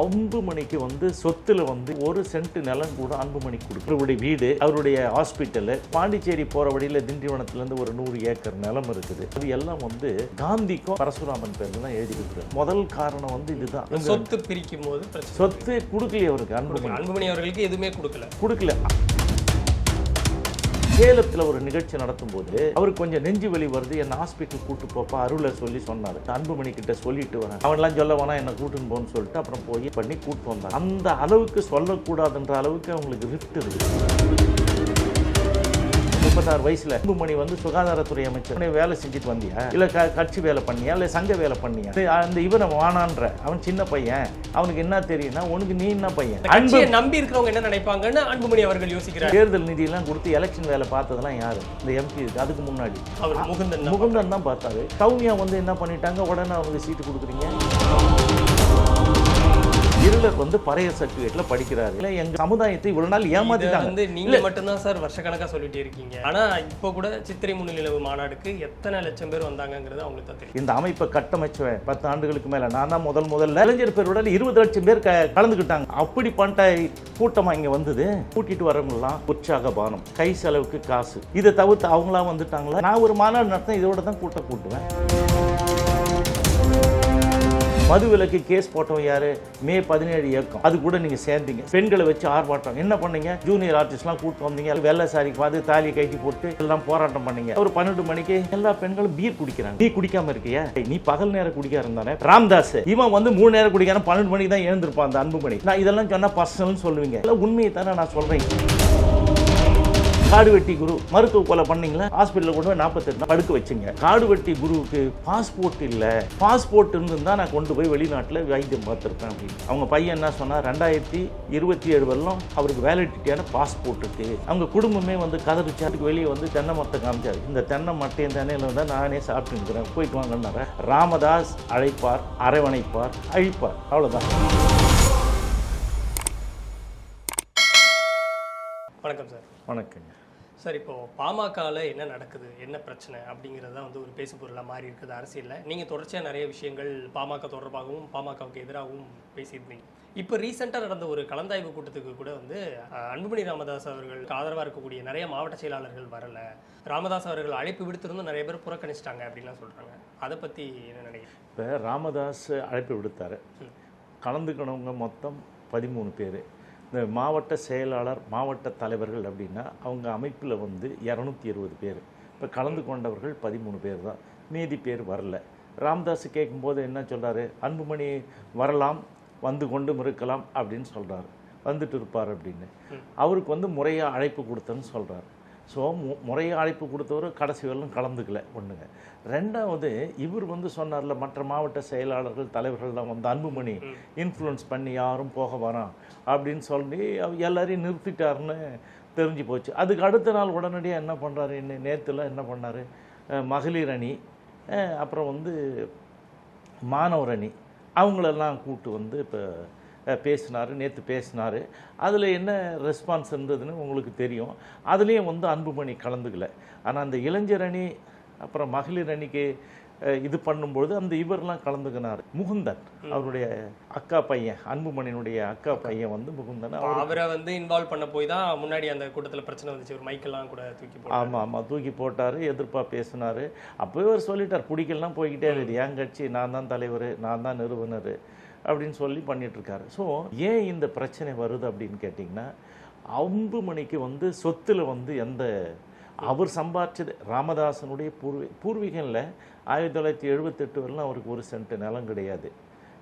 அன்புமணிக்கு வந்து சொத்துல வந்து ஒரு சென்ட் நிலம் கூட அன்புமணிக்கு கொடுக்கு அவருடைய வீடு அவருடைய ஹாஸ்பிட்டலு பாண்டிச்சேரி போற வழியில திண்டிவனத்துல இருந்து ஒரு நூறு ஏக்கர் நிலம் இருக்குது. அது எல்லாம் வந்து காந்திக்கும் பரசுராமன் பேர்ல தான் எழுதி கொடுக்குறாரு. முதல் காரணம் வந்து இதுதான். சொத்து பிரிக்கும் போது சொத்து கொடுக்கலையே அவருக்கு அன்புமணி அன்புமணி அவர்களுக்கு எதுவுமே கொடுக்கல. கொடுக்கல. சேலத்தில் ஒரு நிகழ்ச்சி நடத்தும்போது அவருக்கு கொஞ்சம் நெஞ்சு வலி வருது என்னை ஹாஸ்பிட்டல் கூட்டு போப்பா அருளை சொல்லி சொன்னார். அன்புமணி கிட்ட சொல்லிட்டு வரேன். அவன்லாம் சொல்ல வேணாம் என்ன கூட்டுன்னு போன்னு சொல்லிட்டு அப்புறம் போய் பண்ணி கூட்டு வந்தாங்க அந்த அளவுக்கு சொல்லக்கூடாதுன்ற அளவுக்கு அவங்களுக்கு ரிஃப்ட் இருக்குது முப்பத்தாறு வயசுல. அன்புமணி வந்து சுகாதாரத்துறை அமைச்சர். வேலை செஞ்சுட்டு வந்தியா? இல்ல கட்சி வேலை பண்ணியா? இல்ல சங்க வேலை பண்ணியா? அந்த இவனை வானான்ற. அவன் சின்ன பையன். அவனுக்கு என்ன தெரியும்னா உனக்கு நீ என்ன பையன்? அன்பு நம்பி இருக்கிறவங்க என்ன நினைப்பாங்கன்னு அன்புமணி அவர்கள் யோசிக்கிறார். தேர்தல் நிதியெல்லாம் கொடுத்து எலெக்ஷன் வேலை பார்த்ததெல்லாம் யாரு? இந்த எம்பி இருக்கு. அதுக்கு முன்னாடி. அவர் முகுந்தன் தான். முகுந்தன் தான் பார்த்தாரு. சௌமியா வந்து என்ன பண்ணிட்டாங்க? உடனே அவங்களுக்கு சீட்டு கொடுக்குறீங்க. இருளர் வந்து பழைய சர்டிஃபிகேட்ல படிக்கிறாரு. இல்ல எங்க சமுதாயத்தை இவ்வளவு நாள் ஏமாத்திட்டாங்க. வந்து நீங்க மட்டும்தான் சார் வருஷக்கணக்கா சொல்லிட்டே இருக்கீங்க. ஆனா இப்போ கூட சித்திரை முன்னிலவு மாநாடுக்கு எத்தனை லட்சம் பேர் வந்தாங்கங்கிறது அவங்களுக்கு தான் தெரியும். இந்த அமைப்பை கட்டமைச்சவன் பத்து ஆண்டுகளுக்கு மேல நான் தான் முதல் முதல்ல இளைஞர் பேருடன் இருபது லட்சம் பேர் க- கலந்துக்கிட்டாங்க. அப்படி பண்ணிட்ட கூட்டமா இங்க வந்தது. கூட்டிட்டு வரவங்கலாம் உற்சாக பானம். கை செலவுக்கு காசு. இதை தவிர்த்து அவங்களா வந்துட்டாங்களா? நான் ஒரு மாநாடு நடத்தேன் இதோட தான் கூட்டம் கூட்டுவேன். மது விலக்கு கேஸ் போட்டவன் யாரு? மே பதினேழு இயக்கம். அது கூட நீங்க சேர்ந்தீங்க. பெண்களை வச்சு ஆர்ப்பாட்டம். என்ன பண்ணீங்க? ஜூனியர் ஆர்டிஸ்ட்லாம் கூட்டு வந்தீங்க. வெள்ளை சாரி பார்த்து தாலி கைக்கு போட்டு எல்லாம் போராட்டம் பண்ணீங்க. ஒரு பன்னெண்டு மணிக்கு எல்லா பெண்களும் பீர் குடிக்கிறாங்க. நீ குடிக்காம இருக்கியா? நீ பகல் நேரம் குடிக்க இருந்தானே ராம்தாஸ். இவன் வந்து மூணு நேரம் குடிக்காம பன்னெண்டு மணிக்கு தான் எழுந்திருப்பான் அந்த அன்புமணி. நான் இதெல்லாம் சொன்னா பர்சனல்னு சொல்லுவீங்க. எல்லாம் உண்மையை தானே நான் சொல்றேன். காடு வெட்டி குரு மருத்துவ கொலை பண்ணீங்களா? ஹாஸ்பிட்டலில் கொண்டு போய் நாற்பத்தெட்டு படுக்க வச்சுங்க. காடு வெட்டி குருவுக்கு பாஸ்போர்ட் இல்லை. பாஸ்போர்ட் இருந்திருந்தா நான் கொண்டு போய் வெளிநாட்டில் வைத்தியம் பார்த்துருப்பேன் அப்படின்னு. அவங்க பையன் என்ன சொன்னா ரெண்டாயிரத்தி இருபத்தி ஏழு வரலாம் அவருக்கு வேலிடிட்டியான பாஸ்போர்ட் இருக்கு. அவங்க குடும்பமே வந்து கதறிச்சு அதுக்கு வெளியே வந்து தென்னை மரத்தை காமிச்சாரு. இந்த தென்னை மட்டையும் தென்னையில் தான் நானே சாப்பிட்டு இருக்கிறேன். போயிட்டு வாங்கன்னாரு. ராமதாஸ் அழைப்பார் அரவணைப்பார் அழிப்பார். அவ்வளோதான் வணக்கம் சார். வணக்கங்க. சார் இப்போ பாமகவில் என்ன நடக்குது? என்ன பிரச்சனை? அப்படிங்கிறது வந்து ஒரு பேசு பொருளாக மாறி இருக்குது அரசியலில். நீங்கள் தொடர்ச்சியாக நிறைய விஷயங்கள் பாமக தொடர்பாகவும் பாமகவுக்கு எதிராகவும் பேசியிருந்தீங்க. இப்போ ரீசெண்டாக நடந்த ஒரு கலந்தாய்வு கூட்டத்துக்கு கூட வந்து அன்புமணி ராமதாஸ் அவர்களுக்கு ஆதரவாக இருக்கக்கூடிய நிறைய மாவட்ட செயலாளர்கள் வரல. ராமதாஸ் அவர்கள் அழைப்பு விடுத்திருந்தும் நிறைய பேர் புறக்கணிச்சிட்டாங்க அப்படின்லாம் சொல்கிறாங்க அதை பற்றி என்ன நினைக்கிறீங்க? இப்போ ராமதாஸ் அழைப்பு விடுத்தார். கலந்துக்கணவங்க மொத்தம் பதிமூணு பேர். இந்த மாவட்ட செயலாளர் மாவட்ட தலைவர்கள் அப்படின்னா அவங்க அமைப்பில் வந்து இரநூத்தி இருபது பேர். இப்போ கலந்து கொண்டவர்கள் பதிமூணு பேர் தான். மீதி பேர் வரல. ராமதாஸ் கேட்கும்போது என்ன சொல்றாரு? அன்புமணி வரலாம் வந்து கொண்டும் இருக்கலாம் அப்படின்னு சொல்றாரு. வந்துட்டு இருப்பார் அப்படின்னு. அவருக்கு வந்து முறையாக அழைப்பு கொடுத்தேன்னு சொல்றாரு. ஸோ மு முறையாக அழைப்பு கொடுத்தவர் கடைசி வரலும் கலந்துக்கல ஒன்றுங்க ரெண்டாவது இவர் வந்து சொன்னார்ல மற்ற மாவட்ட செயலாளர்கள் தலைவர்கள்லாம் வந்து அன்புமணி இன்ஃப்ளூயன்ஸ் பண்ணி யாரும் போக வேணாம் அப்படின்னு சொல்லி எல்லாரையும் நிறுத்திட்டாருன்னு தெரிஞ்சு போச்சு. அதுக்கு அடுத்த நாள் உடனடியாக என்ன பண்ணுறாரு இன்னும் நேற்றுலாம் என்ன பண்ணார்? மகளிர் அணி அப்புறம் வந்து மாணவர் அணி அவங்களெல்லாம் கூட்டு வந்து இப்போ பேசினார் நேற்று பேசினார். அதில் என்ன ரெஸ்பான்ஸ் இருந்ததுன்னு உங்களுக்கு தெரியும். அதுலேயும் வந்து அன்புமணி கலந்துக்கல. ஆனால் அந்த இளைஞர் அணி அப்புறம் மகளிர் அணிக்கு இது பண்ணும்பொழுது அந்த இவரெல்லாம் கலந்துக்கினார். முகுந்தன் அவருடைய அக்கா பையன் அன்புமணியினுடைய அக்கா பையன் வந்து முகுந்தன். அவர் அவரை வந்து இன்வால்வ் பண்ண போய் தான் முன்னாடி அந்த கூட்டத்தில் பிரச்சனை வந்துச்சு. ஒரு மைக்கெல்லாம் கூட தூக்கி ஆமாம் ஆமாம் தூக்கி போட்டார் எதிர்ப்பா பேசினார். அப்போவே அவர் சொல்லிட்டார் பிடிக்கலாம் போய்கிட்டே இருக்குது என் கட்சி நான் தான் தலைவர் நான் தான் நிறுவனர். அப்படின்னு சொல்லி பண்ணிட்டுருக்காரு. ஸோ ஏன் இந்த பிரச்சனை வருது அப்படின்னு கேட்டிங்கன்னா அம்புமணிக்கு வந்து சொத்தில் வந்து எந்த அவர் சம்பாதிச்சது ராமதாசனுடைய பூர்வீ பூர்வீகங்களில் ஆயிரத்தி தொள்ளாயிரத்தி எழுபத்தெட்டு வரலாம் அவருக்கு ஒரு சென்ட் நிலம் கிடையாது.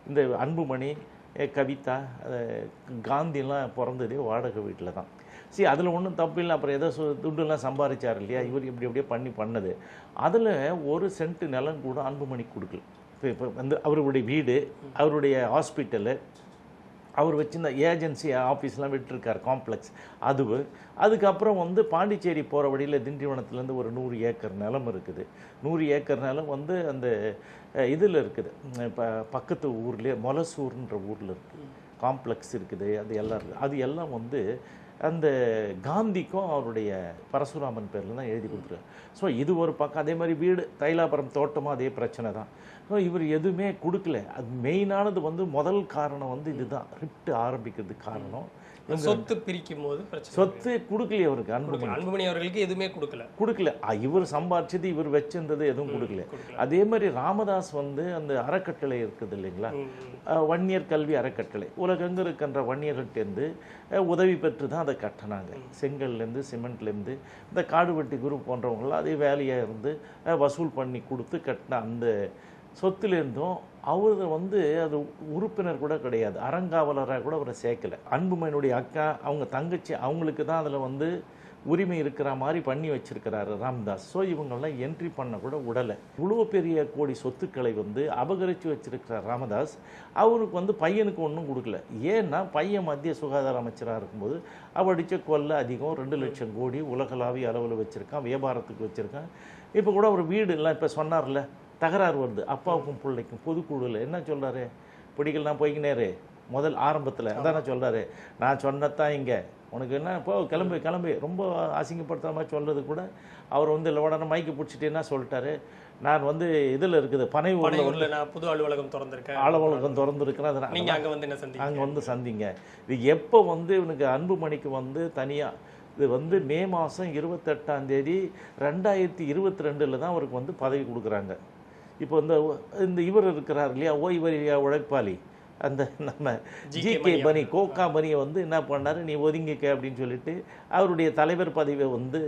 இந்த அன்புமணி கவிதா காந்திலாம் பிறந்ததே வாடகை வீட்டில் தான். சரி அதில் ஒன்றும் தப்பு இல்லை. அப்புறம் ஏதோ துண்டுலாம் சம்பாதிச்சார் இல்லையா? இவர் இப்படி அப்படியே பண்ணி பண்ணது. அதில் ஒரு சென்ட் நிலம் கூட அன்புமணிக்கு கொடுக்கல. இப்போ வந்து அவருடைய வீடு அவருடைய ஹாஸ்பிட்டலு அவர் வச்சிருந்த ஏஜென்சி ஆஃபீஸ்லாம் விட்டுருக்கார் காம்ப்ளெக்ஸ். அது அதுக்கப்புறம் வந்து பாண்டிச்சேரி போகிற வழியில் திண்டிவனத்துலேருந்து ஒரு நூறு ஏக்கர் நிலம் இருக்குது. நூறு ஏக்கர் நிலம் வந்து அந்த இதில் இருக்குது. இப்போ பக்கத்து ஊர்லேயே மொலசூர்ன்ற ஊரில் இருக்குது காம்ப்ளெக்ஸ் இருக்குது அது எல்லாம் இருக்குது அது எல்லாம் வந்து அந்த காந்திக்கும் அவருடைய பரசுராமன் பேரில் தான் எழுதி கொடுத்துருக்காரு. ஸோ இது ஒரு பக்கம். அதே மாதிரி வீடு தைலாபுரம் தோட்டமும் அதே பிரச்சனை தான். ஸோ இவர் எதுவுமே கொடுக்கல. அது மெயினானது வந்து முதல் காரணம் வந்து இதுதான். ரிப்ட் ஆரம்பிக்கிறதுக்கு காரணம். சொத்து பிரிக்கும் போது சொத்து கொடுக்கலையே அவருக்கு அன்புமணி கொடுக்கல. அன்புமணி அவர்களுக்கு எதுவுமே கொடுக்கல. கொடுக்கல. இவர் சம்பாரிச்சது இவர் வச்சிருந்தது எதுவும் கொடுக்கல. கொடுக்கல. அதே மாதிரி ராமதாஸ் வந்து அந்த அறக்கட்டளை இருக்குது இல்லைங்களா? வன்னியர் கல்வி அறக்கட்டளை. உலகெங்கு இருக்கின்ற வன்னியர்கிட்டேருந்து அஹ், உதவி பெற்று தான் அதை கட்டினாங்க. செங்கல்லேருந்து சிமெண்ட்லேருந்து இந்த காடுவெட்டி குரூப் போன்றவங்களாம் அதே வேலையாக இருந்து வசூல் பண்ணி கொடுத்து கட்டின அந்த சொத்துலேருந்தும் அவர் வந்து அது உறுப்பினர் கூட கிடையாது. அறங்காவலராக கூட அவரை சேர்க்கல. அன்புமணியுடைய அக்கா அவங்க தங்கச்சி அவங்களுக்கு தான் அதில் வந்து உரிமை இருக்கிற மாதிரி பண்ணி வச்சிருக்கிறாரு ராம்தாஸ். ஸோ இவங்கெல்லாம் என்ட்ரி பண்ண கூட விடலை. இவ்வளோ பெரிய கோடி சொத்துக்களை வந்து அபகரித்து வச்சிருக்கிற ராமதாஸ் அவருக்கு வந்து பையனுக்கு ஒன்றும் கொடுக்கல. ஏன்னா பையன் மத்திய சுகாதார அமைச்சராக இருக்கும்போது அவடிச்ச கொல்லை அதிகம் ரெண்டு லட்சம் கோடி உலகளாவிய அளவில் வச்சுருக்கான் வியாபாரத்துக்கு வச்சுருக்கான். இப்போ கூட ஒரு வீடு எல்லாம் இப்போ சொன்னார்ல தகராறு வருது. அப்பாவுக்கும் பிள்ளைக்கும் பொதுக்குழுவில் என்ன சொல்றாரு? பிடிக்கலாம் போய்க்கினேரு முதல் ஆரம்பத்தில். அதானே சொல்றாரு. நான் சொன்னதான் இங்கே. உனக்கு என்ன? போ கிளம்பு கிளம்பு. ரொம்ப அசிங்கப்படுத்துற மாதிரி சொல்றது கூட அவர் வந்து இல்லை உடனே மைக்கு பிடிச்சிட்டு என்ன சொல்லிட்டாரு? நான் வந்து இதில் இருக்குது. பனை ஊரில் நான் புது அலுவலகம் திறந்திருக்கேன். ஆளவலகம் திறந்துருக்கிறேன் அதை நான் நீங்க அங்க வந்து என்ன சந்தி அங்கே வந்து சந்திங்க. இது எப்போ வந்து இவனுக்கு அன்புமணிக்கு வந்து தனியாக இது வந்து மே மாதம் இருபத்தெட்டாம் தேதி ரெண்டாயிரத்தி இருபத்தி ரெண்டில் தான் அவருக்கு வந்து பதவி கொடுக்குறாங்க. இப்போ இந்த இந்த இவர் இருக்கிறார் இல்லையா? ஓய்வறியா உழைப்பாளி. அந்த நம்ம ஜி ஜி கே கே பனி கோகா பனியை வந்து என்ன பண்ணாரு? நீ ஒதுங்கிக்க அப்படின்னு சொல்லிட்டு அவருடைய தலைவர் பதவியை வந்து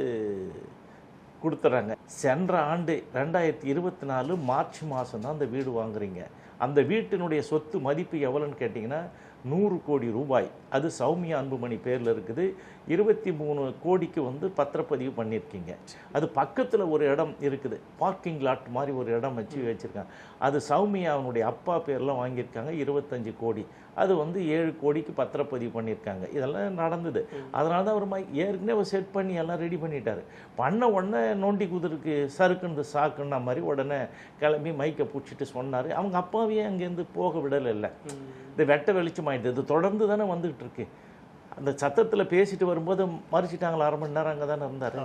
கொடுத்துறாங்க. சென்ற ஆண்டு ரெண்டாயிரத்தி இருபத்தி நாலு மார்ச் மாதம் தான் அந்த வீடு வாங்குறீங்க. அந்த வீட்டினுடைய சொத்து மதிப்பு எவ்வளோன்னு கேட்டிங்கன்னா நூறு கோடி ரூபாய். அது சௌமியா அன்புமணி பேரில் இருக்குது. இருபத்தி மூணு கோடிக்கு வந்து பத்திரப்பதிவு பண்ணியிருக்கீங்க அது பக்கத்தில் ஒரு இடம் இருக்குது. பார்க்கிங் லாட் மாதிரி ஒரு இடம் வச்சு வச்சுருக்காங்க. அது சௌமியா அவனுடைய அப்பா பேர்லாம் வாங்கியிருக்காங்க. இருபத்தஞ்சி கோடி. அது வந்து ஏழு கோடிக்கு பத்திரப்பதிவு பண்ணியிருக்காங்க. இதெல்லாம் நடந்தது. அதனால தான் அவர் மை- ஏற்கனவே செட் பண்ணி எல்லாம் ரெடி பண்ணிட்டார். பண்ண உடனே நோண்டி குதிருக்கு. சறுக்குன்னு சாக்குன்னா மாதிரி உடனே கிளம்பி மைக்கை பிடிச்சிட்டு சொன்னார். அவங்க அப்பாவையே அங்கேருந்து போக விடலை இந்த வெட்ட வெளிச்சமாயிடுது இது தொடர்ந்து தானே வந்துகிட்டு இருக்கு. அந்த சத்தத்தில் பேசிட்டு வரும்போது மறிச்சிட்டாங்களா அரை மணி நேரம் அங்கே தானே இருந்தார்.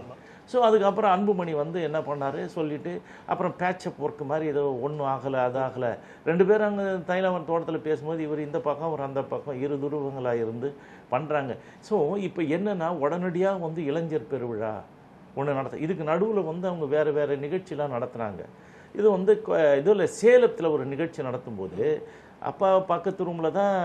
ஸோ அதுக்கப்புறம் அன்புமணி வந்து என்ன பண்ணார்? சொல்லிட்டு அப்புறம் பேட்சப் ஒர்க் மாதிரி ஏதோ ஒன்றும் ஆகலை அது ஆகலை. ரெண்டு பேரும் அங்கே தைலவன் தோட்டத்தில் பேசும்போது இவர் இந்த பக்கம் அவர் அந்த பக்கம் இரு துருவங்களாக இருந்து பண்ணுறாங்க ஸோ இப்போ என்னன்னா உடனடியாக வந்து இளைஞர் பெருவிழா ஒன்று நடத்த இதுக்கு நடுவில் வந்து அவங்க வேறு வேறு நிகழ்ச்சிலாம் நடத்துனாங்க. இது வந்து இதில் சேலத்தில் ஒரு நிகழ்ச்சி நடத்தும்போது அப்பா பக்கத்து ரூமில் தான்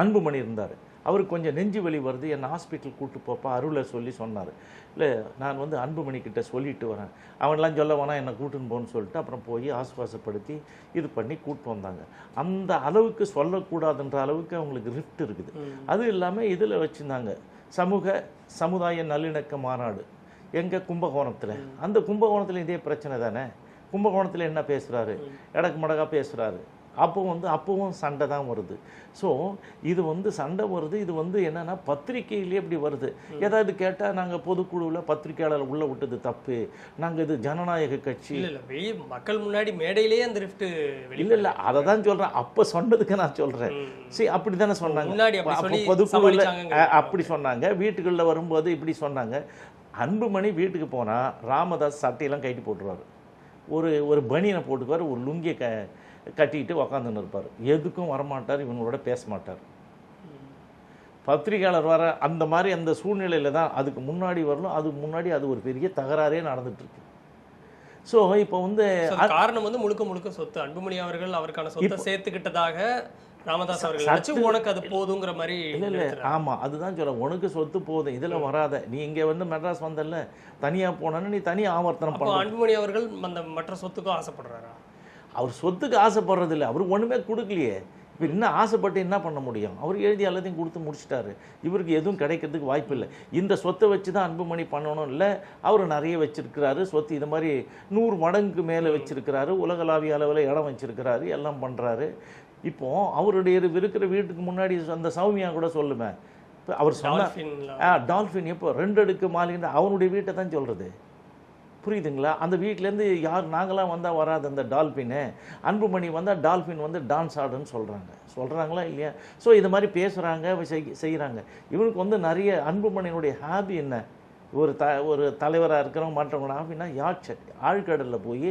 அன்புமணி இருந்தார். அவருக்கு கொஞ்சம் நெஞ்சு வலி வருது. என்னை ஹாஸ்பிட்டல் கூட்டு போப்பா அருளை சொல்லி சொன்னார். இல்லை நான் வந்து அன்புமணி கிட்ட சொல்லிட்டு வரேன். அவன்லாம் சொல்ல வேணாம் என்னை கூட்டுன்னு போன்னு சொல்லிட்டு அப்புறம் போய் ஆசுவாசப்படுத்தி இது பண்ணி கூட்டு வந்தாங்க. அந்த அளவுக்கு சொல்லக்கூடாதுன்ற அளவுக்கு அவங்களுக்கு ரிஃப்ட் இருக்குது. அது இல்லாமல் இதில் வச்சுருந்தாங்க. சமூக சமுதாய நல்லிணக்க மாநாடு. எங்க கும்பகோணத்தில். அந்த கும்பகோணத்தில் இதே பிரச்சனை தானே? கும்பகோணத்தில் என்ன பேசுகிறாரு எடக்கு மடக்கா பேசுகிறாரு அப்போ வந்து அப்பவும் சண்டை தான் வருது. ஸோ இது வந்து சண்டை வருது. இது வந்து என்னன்னா பத்திரிக்கையிலே இப்படி வருது. ஏதாவது கேட்டால் நாங்கள் பொதுக்குழுவில் பத்திரிக்கையாளர் உள்ள விட்டது தப்பு. நாங்கள் இது ஜனநாயக கட்சி. மக்கள் முன்னாடி மேடையிலேயே அந்த ரிஃப்ட் இல்லை இல்லை. அதை தான் சொல்கிறேன் அப்போ சொன்னதுக்கு நான் சொல்கிறேன் சரி அப்படி தானே சொன்னாங்க. பொதுக்குழுவில். அப்படி சொன்னாங்க. வீட்டுகளில் வரும்போது இப்படி சொன்னாங்க. அன்புமணி வீட்டுக்கு போனால் ராமதாஸ் சட்டையெல்லாம் கட்டி போட்டுருவார். ஒரு ஒரு பனியனை போட்டுக்குவார். ஒரு லுங்கியை க கட்டிக்கிட்டு உக்காந்துன்னு இருப்பார் எதுக்கும் வரமாட்டார் இவங்களோட பேச மாட்டார் பத்திரிகையாளர் வர அந்த மாதிரி அந்த சூழ்நிலையில தான் அதுக்கு முன்னாடி வரணும் அதுக்கு முன்னாடி அது ஒரு பெரிய தகராறே நடந்துட்டு இருக்கு ஸோ இப்போ வந்து காரணம் வந்து முழுக்க முழுக்க சொத்து. அன்புமணி அவர்கள் அவருக்கான சொத்தை சேர்த்துக்கிட்டதாக ராமதாஸ் அவர்கள் உனக்கு அது போதுங்கிற மாதிரி இல்லை இல்லை. ஆமாம் அதுதான் சொல்ல உனக்கு சொத்து போதும். இதில் வராத. நீ இங்கே வந்து மெட்ராஸ் வந்தல்ல தனியாக போனன்னு நீ தனியாக ஆவர்த்தனம் பண்ண அன்புமணி அவர்கள் அந்த மற்ற சொத்துக்கும் ஆசைப்படுறாரா? அவர் சொத்துக்கு ஆசைப்படுறது இல்லை அவர் ஒன்றுமே கொடுக்கலையே. இப்போ இன்னும் ஆசைப்பட்டு என்ன பண்ண முடியும்? அவர் எழுதி எல்லாத்தையும் கொடுத்து முடிச்சிட்டாரு. இவருக்கு எதுவும் கிடைக்கிறதுக்கு வாய்ப்பு இல்லை. இந்த சொத்தை வச்சு தான் அன்புமணி பண்ணணும் இல்லை. அவர் நிறைய வச்சிருக்கிறாரு. சொத்து இது மாதிரி நூறு மடங்குக்கு மேலே வச்சிருக்கிறாரு. உலகளாவிய அளவில் இடம் வச்சிருக்கிறாரு. எல்லாம் பண்ணுறாரு இப்போ அவருடைய இருக்கிற வீட்டுக்கு முன்னாடி அந்த சௌமியா கூட சொல்லுமே. இப்போ அவர் சொன்ன டால்ஃபின் எப்போ? ரெண்டு அடுக்கு மாளிகை அவனுடைய வீட்டை தான் சொல்கிறது புரியுதுங்களா? அந்த வீட்டிலேருந்து யார் நாங்களாம் வந்தால் வராது அந்த டால்ஃபின்னு அன்புமணி வந்தால் டால்ஃபின் வந்து டான்ஸ் ஆடுன்னு சொல்கிறாங்க சொல்கிறாங்களா இல்லையா? ஸோ இது மாதிரி பேசுகிறாங்க செய்கிறாங்க இவனுக்கு வந்து நிறைய அன்புமணியினுடைய ஹாபி என்ன? ஒரு த ஒரு தலைவராக இருக்கிறவங்க மற்றவங்க ஹாபின்னா யாட்சர் ஆழ்கடலில் போய்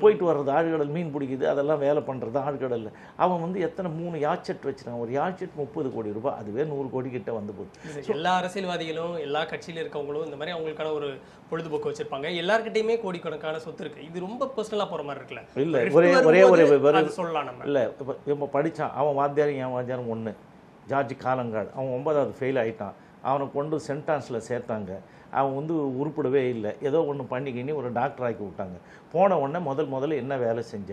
போயிட்டு வர்றது ஆழ்கடல் மீன் பிடிக்குது அதெல்லாம் வேலை பண்ணுறது ஆழ்கடலில். அவன் வந்து எத்தனை மூணு யாச்செட் வச்சுருக்கான்? ஒரு யாச்செட் முப்பது கோடி ரூபாய். அதுவே நூறு கோடி கிட்ட வந்து போகுது எல்லா அரசியல்வாதிகளும் எல்லா கட்சியில இருக்கவங்களும் இந்த மாதிரி அவங்களுக்கான ஒரு பொழுதுபோக்கு வச்சிருப்பாங்க. எல்லார்கிட்டயுமே கோடிக்கணக்கான சொத்து இருக்கு இது ரொம்ப பர்சனலா போற மாதிரி இருக்குல்ல. இல்லை ஒரே ஒரே ஒரு சொல்லலாம் நம்ம. இல்லை இப்போ இப்போ படித்தான் அவன் வாத்தியாரும் என் வாத்தியாரும் ஒன்று ஜார்ஜ் காலங்காடு. அவன் ஒன்பதாவது ஃபெயில் ஆயிட்டான். அவனை கொண்டு சென்டான்ஸில் சேர்த்தாங்க. அவன் வந்து உருப்படவே இல்லை. ஏதோ ஒன்று பண்ணிக்கினி ஒரு டாக்டர் ஆக்கி விட்டாங்க. போன உடனே முதல் முதல்ல என்ன வேலை செஞ்ச?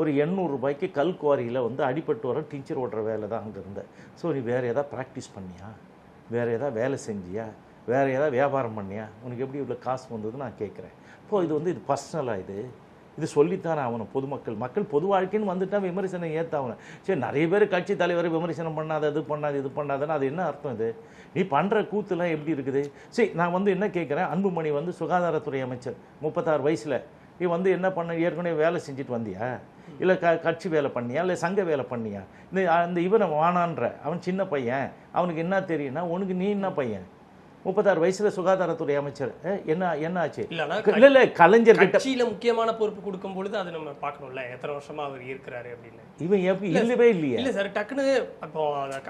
ஒரு எண்ணூறு ரூபாய்க்கு கல் குவாரியில் வந்து அடிப்பட்டு வர டீச்சர் ஓடுற வேலை தான் அங்கே இருந்த. ஸோ நீ வேறு ஏதாவது ப்ராக்டிஸ் பண்ணியா? வேறு ஏதாவது வேலை செஞ்சியா? வேறு ஏதாவது வியாபாரம் பண்ணியா? உனக்கு எப்படி இவ்வளோ காசு வந்ததுன்னு நான் கேட்குறேன் இப்போது இது வந்து இது பர்சனலாக இது. இது சொல்லித்தானே ஆகணும். பொதுமக்கள் மக்கள் பொது வாழ்க்கைன்னு வந்துட்டா விமர்சனம் ஏற்றாகணும் சரி நிறைய பேர் கட்சி தலைவர் விமர்சனம் பண்ணாத இது பண்ணாது இது பண்ணாதுன்னு அது என்ன அர்த்தம் இது? நீ பண்ணுற கூத்துலாம் எப்படி இருக்குது? சரி நான் வந்து என்ன கேட்குறேன் அன்புமணி வந்து சுகாதாரத்துறை அமைச்சர் முப்பத்தாறு வயசில். நீ வந்து என்ன பண்ண ஏற்கனவே வேலை செஞ்சுட்டு வந்தியா? இல்லை க கட்சி வேலை பண்ணியா? இல்லை சங்க வேலை பண்ணியா? இந்த அந்த இவனை வானான்ற அவன் சின்ன பையன். அவனுக்கு என்ன தெரியும்னா உனக்கு நீ என்ன பையன்? முப்பத்தாறு வயசுல சுகாதாரத்துறை அமைச்சர். என்ன என்ன ஆச்சு? இல்லை இல்லை கலைஞர் கட்சியில முக்கியமான பொறுப்பு கொடுக்கும் பொழுது அது நம்ம பார்க்கணும்ல. எத்தனை வருஷமா அவர் இருக்கிறாரு அப்படின்னு. இவன் எப்படி இல்லவே இல்லையே. இல்ல சார் டக்குன்னு அப்போ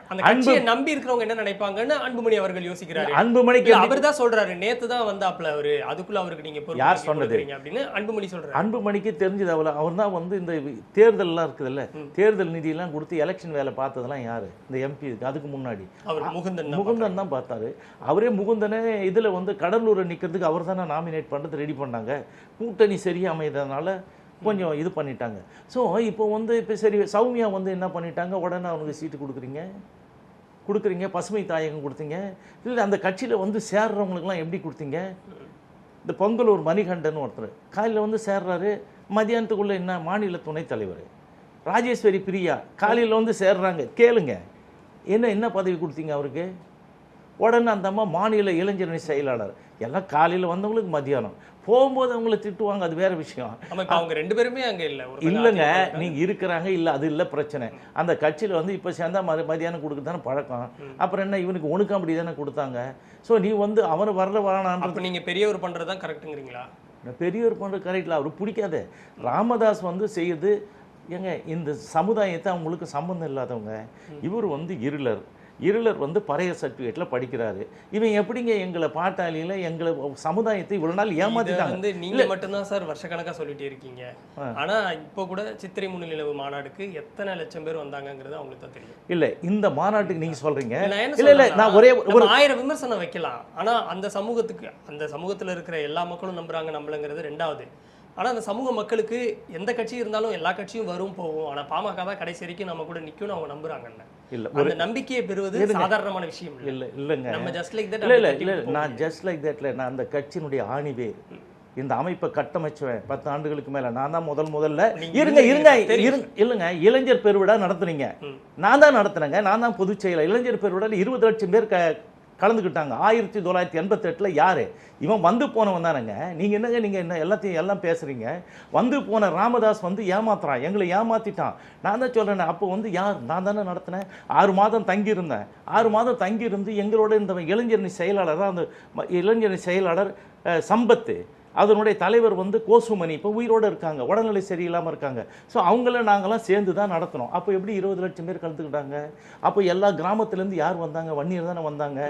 அந்த- கட்சியை நம்பி இருக்கிறவங்க என்ன நினைப்பாங்கன்னு அன்புமணி அவர்கள் யோசிக்கிறாரு. அன்புமணிக்கு அவர் தான் சொல்றாரு நேத்து தான் வந்தாப்ல அவரு. அதுக்குள்ள அவருக்கு நீங்க யார் சொன்னது? அப்படின்னு அன்புமணி சொல்றாரு. அன்புமணிக்கு தெரிஞ்சது அவள அவர் தான் வந்து இந்த தேர்தல்லாம் இருக்குதுல்ல. தேர்தல் நிதியெல்லாம் கொடுத்து எலெக்ஷன் வேலை பார்த்ததெல்லாம் யாரு? இந்த எம்பி அதுக்கு முன்னாடி. அவர் முகுந்தன் தான் முகுந்தன் தான் பார்த்தாரு. அவரே முகுந்தனே இதில் வந்து கடலூரை நிற்கிறதுக்கு அவர் தானே நாமினேட் பண்ணுறது ரெடி பண்ணாங்க. கூட்டணி சரியாக அமைதனால கொஞ்சம் இது பண்ணிட்டாங்க. ஸோ இப்போ வந்து இப்போ சரி சௌமியா வந்து என்ன பண்ணிட்டாங்க? உடனே அவனுக்கு சீட்டு கொடுக்குறீங்க. கொடுக்குறீங்க பசுமை தாயகம் கொடுத்தீங்க. இல்லை அந்த கட்சியில் வந்து சேர்றவங்களுக்குலாம் எப்படி கொடுத்தீங்க? இந்த பொங்கலூர் மணிகண்டன் ஒருத்தர் காலையில் வந்து சேர்றாரு. மதியானத்துக்குள்ள என்ன? மாநில துணைத் தலைவர். ராஜேஸ்வரி பிரியா காலையில் வந்து சேர்றாங்க. கேளுங்க. என்ன என்ன பதவி கொடுத்தீங்க அவருக்கு? உடனே அந்த அம்மா மாநில இளைஞரணி செயலாளர். எல்லாம் காலையில் வந்தவங்களுக்கு மதியானம் போகும்போது அவங்கள திட்டுவாங்க அது வேற விஷயம். அவங்க ரெண்டு பேருமே அங்க இல்ல. இல்லைங்க நீங்க இருக்கிறாங்க இல்ல அது இல்ல பிரச்சனை. அந்த கட்சியில வந்து இப்ப சேர்ந்தா மதி மதியானம் கொடுக்க தானே பழக்கம் அப்புறம் என்ன இவனுக்கு ஒணுக்கம் அப்படி தானே கொடுத்தாங்க. ஸோ நீ வந்து அவனை வரல வரானான்றது அப்ப நீங்க பெரியவர் பண்றதுதான் கரெக்ட்டுங்கிறீங்களா பெரியவர் பண்ணுற கரெக்டில் அவர் பிடிக்காது. ராமதாஸ் வந்து செய்யுது. ஏங்க இந்த சமுதாயத்தை அவங்களுக்கு சம்மந்தம் இல்லாதவங்க இவர் வந்து இருளர். இருளர் வந்து பழைய சர்டிஃபிகேட்டில் படிக்கிறாரு. இவன் எப்படிங்க எங்களை பாட்டாளியில் எங்களை சமுதாயத்தை இவ்வளோ நாள் ஏமாத்திட்டாங்க? வந்து நீங்க மட்டும்தான் சார் வருஷக்கணக்கா சொல்லிட்டே இருக்கீங்க. ஆனா இப்போ கூட சித்திரை முன்னிலவு மாநாடுக்கு எத்தனை லட்சம் பேர் வந்தாங்கங்கிறது அவங்களுக்கு தான் தெரியும். இல்லை இந்த மாநாட்டுக்கு நீங்கள் சொல்கிறீங்க நான் என்ன இல்லை இல்லை நான் ஒரே ஒரு ஆயிரம் விமர்சனம் வைக்கலாம். ஆனா அந்த சமூகத்துக்கு அந்த சமூகத்துல இருக்கிற எல்லா மக்களும் நம்புறாங்க நம்மளங்கிறது ரெண்டாவது. ஆனா அந்த சமூக மக்களுக்கு எந்த கட்சி இருந்தாலும் எல்லா கட்சியும் வரும் போகும். ஆனா பாமக தான் கடைசி வரைக்கும் நம்ம கூட நிக்கும்னு அவங்க நம்புறாங்கல்ல இல்லை அந்த நம்பிக்கையை பெறுவது சாதாரணமான விஷயம் இல்ல. இல்லை இல்லைங்க. நம்ம ஜஸ்ட் லைக் தட் இல்லை இல்லை இல்லை நான் ஜஸ்ட் லைக் தட்ல நான் அந்த கட்சியினுடைய ஆணிவே. இந்த அமைப்பை கட்டமைச்சவன் பத்து ஆண்டுகளுக்கு மேல. நான் தான் முதல் முதல்ல. இருங்க இருங்க இல்லைங்க. இளைஞர் பெருவிழா நடத்துனீங்க. நான் தான் நடத்துனேங்க. நான் தான் பொதுச் செயலர் இளைஞர் பெருவிழாவில் இருபது லட்சம் பேர் கலந்துக்கிட்டாங்க. ஆயிரத்தி தொள்ளாயிரத்தி எண்பத்தெட்டில் யார்? இவன் வந்து போனவன் தானேங்க. நீங்கள் என்னங்க நீங்கள் என்ன எல்லாத்தையும் எல்லாம் பேசுகிறீங்க வந்து போன ராமதாஸ் வந்து ஏமாத்துறான். எங்களை ஏமாத்திட்டான். நான் தான் சொல்கிறேன் அப்போ வந்து யார்? நான் தானே நடத்தினேன். ஆறு மாதம் தங்கியிருந்தேன். ஆறு மாதம் தங்கியிருந்து எங்களோட இந்த இளைஞரணி செயலாளர் தான் அந்த இளைஞரணி செயலாளர் சம்பத்து. அதனுடைய தலைவர் வந்து கோசுமணி. இப்போ உயிரோடு இருக்காங்க உடல்நிலை சரியில்லாமல் இருக்காங்க. ஸோ அவங்கள நாங்களாம் சேர்ந்து தான் நடத்தினோம் அப்போ எப்படி இருபது லட்சம் பேர் கலந்துக்கிட்டாங்க? அப்போ எல்லா கிராமத்துலேருந்து யார் வந்தாங்க? வன்னியர் தானே வந்தாங்க.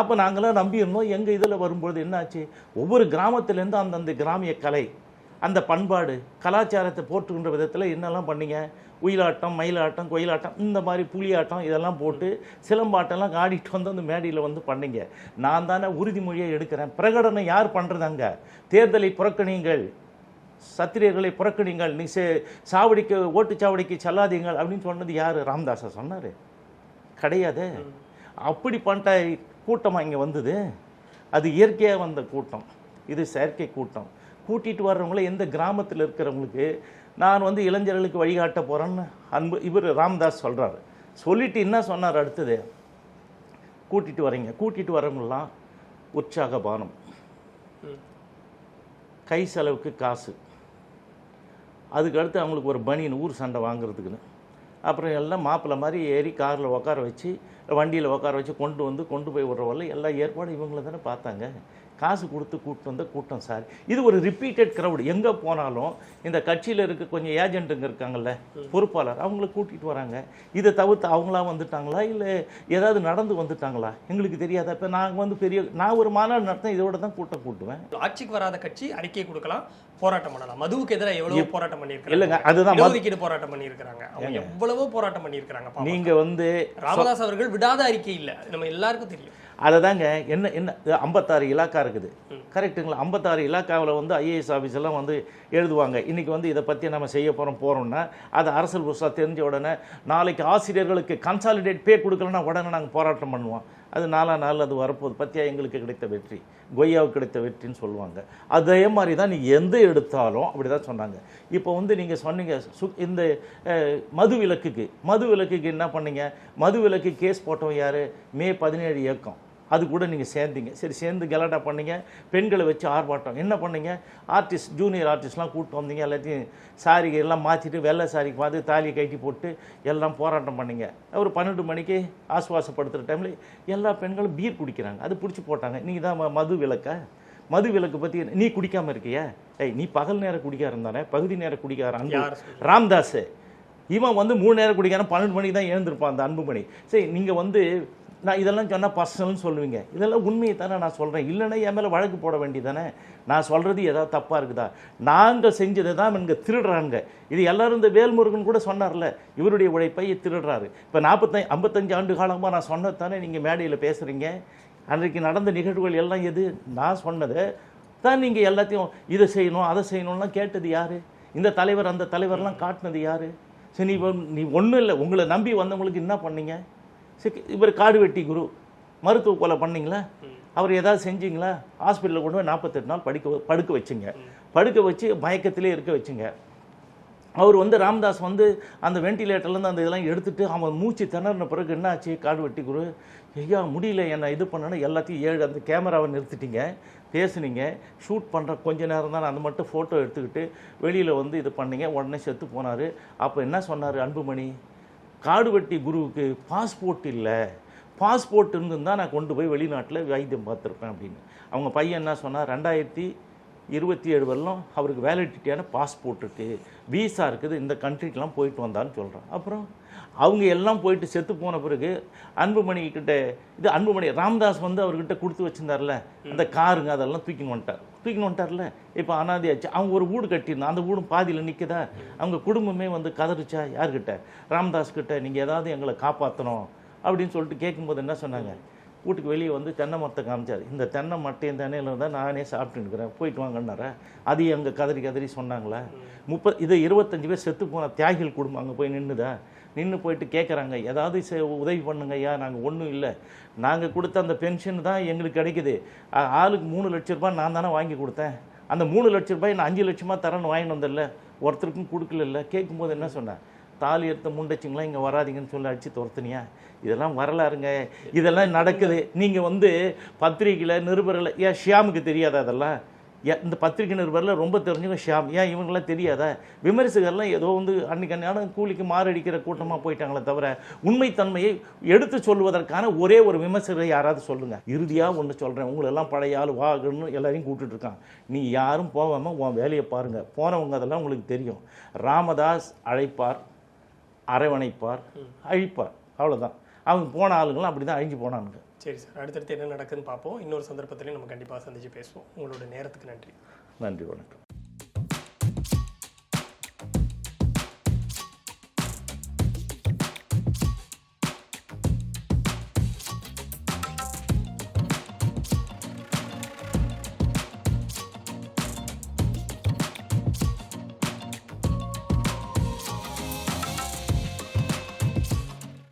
அப்போ நாங்களாம் நம்பியிருந்தோம் எங்கள் இதில் வரும்பொழுது என்னாச்சு? ஒவ்வொரு கிராமத்துலேருந்து அந்தந்த கிராமிய கலை அந்த பண்பாடு கலாச்சாரத்தை போற்றுகின்ற விதத்தில் என்னெல்லாம் பண்ணீங்க? உயிலாட்டம் மயிலாட்டம் கோயிலாட்டம் இந்த மாதிரி புலியாட்டம் இதெல்லாம் போட்டு சிலம்பாட்டம்லாம் ஆடிட்டு வந்து அந்த மேடையில் வந்து பண்ணீங்க. நான் தானே உறுதிமொழியை எடுக்கிறேன். பிரகடனம் யார் பண்ணுறது அங்கே? தேர்தலை புறக்கணியுங்கள். சத்திரியர்களை புறக்கணிங்கள் நீ சே சாவடிக்கு ஓட்டுச்சாவடிக்கு செல்லாதீங்கள் அப்படின்னு சொன்னது யார்? ராம்தாஸை சொன்னார். கிடையாது. அப்படி பண்ணிட்ட கூட்டமாக இங்கே வந்தது? அது இயற்கையாக வந்த கூட்டம். இது செயற்கை கூட்டம். கூட்டிட்டு வர்றவங்கள எந்த கிராமத்தில் இருக்கிறவங்களுக்கு நான் வந்து இளைஞர்களுக்கு வழிகாட்ட போகிறேன்னு அன்பு இவர் ராமதாஸ் சொல்கிறாரு சொல்லிட்டு என்ன சொன்னார் அடுத்தது? கூட்டிட்டு வரீங்க. கூட்டிட்டு வரவங்களாம் உற்சாக பானம் கை செலவுக்கு காசு. அதுக்கு அடுத்து அவங்களுக்கு ஒரு பனியன் ஊர் சண்டை வாங்குறதுக்குன்னு. அப்புறம் எல்லாம் மாப்பிள்ளை மாதிரி ஏறி காரில் உட்கார வச்சு வண்டியில் உட்கார வச்சு கொண்டு வந்து கொண்டு போய் விடுறவல்ல எல்லா ஏற்பாடும் இவங்கள தானே பார்த்தாங்க. காசு கொடுத்து கூப்பிட்டு வந்த கூட்டம் சார். இது ஒரு ரிப்பீட்டட் க்ரௌடு எங்கே போனாலும் இந்த கட்சியில் இருக்க கொஞ்சம் ஏஜென்ட்டுங்க இருக்காங்கல்ல பொறுப்பாளர் அவங்கள கூட்டிகிட்டு வராங்க. இதை தவிர்த்து அவங்களா வந்துட்டாங்களா? இல்லை ஏதாவது நடந்து வந்துட்டாங்களா? எங்களுக்கு தெரியாதா? இப்போ நாங்கள் வந்து பெரிய நான் ஒரு மாநாடு நடத்தேன் இதோட தான் கூட்டம் கூட்டுவேன். ஆட்சிக்கு வராத கட்சி அறிக்கை கொடுக்கலாம் போராட்டம் பண்ணலாம். மதுவுக்கு எதிராக எவ்வளவோ போராட்டம் பண்ணியிருக்காங்க இல்லைங்க அதுதான் இடஒதுக்கீடு போராட்டம் பண்ணியிருக்காங்க அவங்க எவ்வளவோ போராட்டம் பண்ணியிருக்காங்க பாவம். நீங்கள் வந்து ராமதாஸ் அவர்கள் விடாத அறிக்கை இல்ல. நம்ம எல்லாருக்கும் தெரியும். அதை தாங்க என்ன என்ன ஐம்பத்தாறு இலாக்கா இருக்குது. கரெக்ட்டுங்களா? ஐம்பத்தாறு இலாக்காவில் வந்து ஐஏஎஸ் ஆஃபீஸ் எல்லாம் வந்து எழுதுவாங்க. இன்றைக்கி வந்து இதை பற்றி நம்ம செய்ய போகிறோம் போகிறோம்னா அது அரசியல் புதுசாக தெரிஞ்ச உடனே நாளைக்கு ஆசிரியர்களுக்கு கன்சாலிடேட் பே கொடுக்கலன்னா உடனே நாங்கள் போராட்டம் பண்ணுவோம். அது நாலா நாள் அது வரப்போகுது. பற்றியா எங்களுக்கு கிடைத்த வெற்றி. கொய்யாவுக்கு கிடைத்த வெற்றின்னு சொல்லுவாங்க. அதே மாதிரி தான் நீங்கள் எந்த எடுத்தாலும் அப்படி தான் சொன்னாங்க. இப்போ வந்து நீங்கள் சொன்னீங்க சு இந்த மது விலக்குக்கு. மது விலக்குக்கு என்ன பண்ணீங்க? மது விலக்கு கேஸ் போட்டவன் யார்? மே பதினேழு இயக்கம். அது கூட நீங்கள் சேர்ந்தீங்க. சரி சேர்ந்து கலாட்டா பண்ணீங்க. பெண்களை வச்சு ஆர்ப்பாட்டம். என்ன பண்ணீங்க? ஆர்டிஸ்ட் ஜூனியர் ஆர்டிஸ்ட்லாம் கூப்பிட்டு வந்தீங்க. எல்லாத்தையும் சாரி எல்லாம் மாற்றிட்டு வெள்ளை சாரிக்கு பார்த்து தாலியை கட்டி போட்டு எல்லாம் போராட்டம் பண்ணீங்க. ஒரு பன்னெண்டு மணிக்கு ஆசுவாசப்படுத்துகிற டைமில் எல்லா பெண்களும் பீர் குடிக்கிறாங்க. அது பிடிச்சி போட்டாங்க. நீங்கள் தான் மது விலக்க மது விலக்கு பற்றி நீ குடிக்காமல் இருக்கியா? ஏய் நீ பகல் நேரம் குடிக்காரன் தானே. பகுதி நேர குடிக்காரன் அன்பு. யார் சொல்றது? ராம்தாஸ். இவன் வந்து மூணு நேரம் குடிக்காரன் பன்னெண்டு மணிக்கு தான் எழுந்திருப்பான் அந்த அன்புமணி. சரி நீங்கள் வந்து நான் இதெல்லாம் சொன்னால் பர்சனல்னு சொல்லுவீங்க. இதெல்லாம் உண்மையை தானே நான் சொல்கிறேன் இல்லைன்னா என் மேலே வழக்கு போட வேண்டியதானே நான் சொல்கிறது ஏதாவது தப்பாக இருக்குதா? நாங்கள் செஞ்சதை தான் இங்கே திருடுறாங்க. இது எல்லோரும் இந்த வேல்முருகன் கூட சொன்னார்ல இவருடைய உழைப்பை திருடுறாரு. இப்போ நாற்பத்தஞ்சு ஐம்பத்தஞ்சு ஆண்டு காலமாக நான் சொன்னது தானே நீங்கள் மேடையில் பேசுகிறீங்க அன்றைக்கு நடந்த நிகழ்வுகள் எல்லாம் எது? நான் சொன்னதை. தான் நீங்கள் எல்லாத்தையும் இதை செய்யணும் அதை செய்யணும்லாம் கேட்டது யார்? இந்த தலைவர் அந்த தலைவர்லாம் காட்டினது யார்? சரி நீ நீ ஒன்றும் இல்லை. உங்களை நம்பி வந்தவங்களுக்கு என்ன பண்ணீங்க? சிக் இவர் காடு வெட்டி குரு. மருத்துவ கொலை பண்ணிங்களா? அவர் ஏதாவது செஞ்சீங்களா? ஹாஸ்பிட்டலில் கொண்டு போய் நாற்பத்தெட்டு நாள் படிக்க படுக்க வச்சுங்க. படுக்க வச்சு மயக்கத்திலே இருக்க வச்சுங்க. அவர் வந்து ராமதாஸ் வந்து அந்த வெண்டிலேட்டர்லேருந்து அந்த இதெல்லாம் எடுத்துகிட்டு அவன் மூச்சு திணறின பிறகு என்ன ஆச்சு காடு வெட்டி குரு. ஐயா முடியல. என்னை இது பண்ணணும் எல்லாத்தையும் ஏழு அந்த கேமராவை நிறுத்திட்டீங்க. பேசுனீங்க. ஷூட் பண்ணுற கொஞ்ச நேரம் தான் அந்த மட்டும் ஃபோட்டோ எடுத்துக்கிட்டு வெளியில் வந்து இது பண்ணீங்க. உடனே செத்து போனார். அப்போ என்ன சொன்னார் அன்புமணி? காடுவெட்டி குருவுக்கு பாஸ்போர்ட் இல்லை. பாஸ்போர்ட் இருந்திருந்தா நான் கொண்டு போய் வெளிநாட்டில் வைத்தியம் பார்த்துருப்பேன் அப்படின்னு. அவங்க பையன் என்ன சொன்னார் ரெண்டாயிரத்தி இருபத்தி ஏழு வரலும் அவருக்கு வேலிடிட்டியான பாஸ்போர்ட் இருக்குது வீசா இருக்குது இந்த கண்ட்ரிக்கெலாம் போயிட்டு வந்தான்னு சொல்கிறான் அப்புறம் அவங்க எல்லாம் போயிட்டு செத்து போன பிறகு அன்புமணி கிட்ட இது அன்புமணி ராம்தாஸ் வந்து அவர்கிட்ட கொடுத்து வச்சிருந்தார்ல அந்த காருங்க அதெல்லாம் தூக்கின்னு வந்துட்டார். தூக்கின்னு வந்துட்டார்ல இப்போ அனாதையாச்சு அவங்க ஒரு வீடு கட்டியிருந்தான் அந்த வீடும் பாதியில் நிற்குதா அவங்க குடும்பமே வந்து கதறிச்சா? யார்கிட்ட? ராம்தாஸ் கிட்ட நீங்கள் ஏதாவது எங்களை காப்பாற்றணும் அப்படின்னு சொல்லிட்டு கேட்கும்போது என்ன சொன்னாங்க? வீட்டுக்கு வெளியே வந்து தென்னை மரத்தை காமிச்சார். இந்த தென்னை மட்டையும் தென்னையில் தான் நானே சாப்பிட்டு இருக்கிறேன். போயிட்டு வாங்கன்னாரா? அது அங்கே கதறி கதறி சொன்னாங்களா? முப்பது இது இருபத்தஞ்சு பேர் செத்து போன தியாகிகள் குடும்பம் அங்கே போய் நின்றுதா நின்று போயிட்டு கேட்குறாங்க ஏதாவது செ- உதவி பண்ணுங்க ஐயா நாங்கள் ஒன்றும் இல்லை. நாங்கள் கொடுத்த அந்த பென்ஷன் தான் எங்களுக்கு கிடைக்குது. ஆளுக்கு மூணு லட்ச ரூபாய் நான் தானே வாங்கி கொடுத்தேன். அந்த மூணு லட்ச ரூபாய் நான் அஞ்சு லட்சமாக தரேன்னு வாங்கிட்டு வந்தேன்ல. ஒருத்தருக்கும் கொடுக்கல கேட்கும்போது என்ன சொன்னேன் தாலி எடுத்த முண்டச்சிங்களா? இங்கே வராதீங்கன்னு சொல்லி அடிச்சு துரத்துனியா? இதெல்லாம் வரலாறுங்க. இதெல்லாம் நடக்குது. நீங்கள் வந்து பத்திரிக்கையில் நிருபரில் ஏன் ஷியாமுக்கு தெரியாதா அதெல்லாம் ஏன் இந்த பத்திரிகை நிருபரில் ரொம்ப தெரிஞ்சவங்க ஷியாம். ஏன் இவங்களாம் தெரியாதா? விமர்சகர்லாம் ஏதோ வந்து அன்னைக்கு அன்றாடம் கூலிக்கு மாரடிக்கிற கூட்டமாக போயிட்டாங்களே தவிர உண்மைத்தன்மையை எடுத்து சொல்வதற்கான ஒரே ஒரு விமர்சகரை யாராவது சொல்லுங்க. இறுதியாக ஒன்று சொல்கிறேன் உங்களெல்லாம் பழைய ஆள் வாகன்னு எல்லாரையும் கூப்பிட்டுட்டு நீ யாரும் போகாமல் உன் வேலையை பாருங்கள் போனவங்க அதெல்லாம் உங்களுக்கு தெரியும். ராமதாஸ் அழைப்பார். அரவணைப்பார் அழிப்பார். அவ்வளவுதான். அவங்க போன ஆளுங்களும் அப்படி தான் அழிஞ்சு போனானுங்க. சரி சார் அடுத்தடுத்து என்ன நடக்குதுன்னு பார்ப்போம். இன்னொரு சந்தர்ப்பத்திலையும் நம்ம கண்டிப்பாக சந்திச்சு பேசுவோம். உங்களோட நேரத்துக்கு நன்றி. நன்றி வணக்கம்.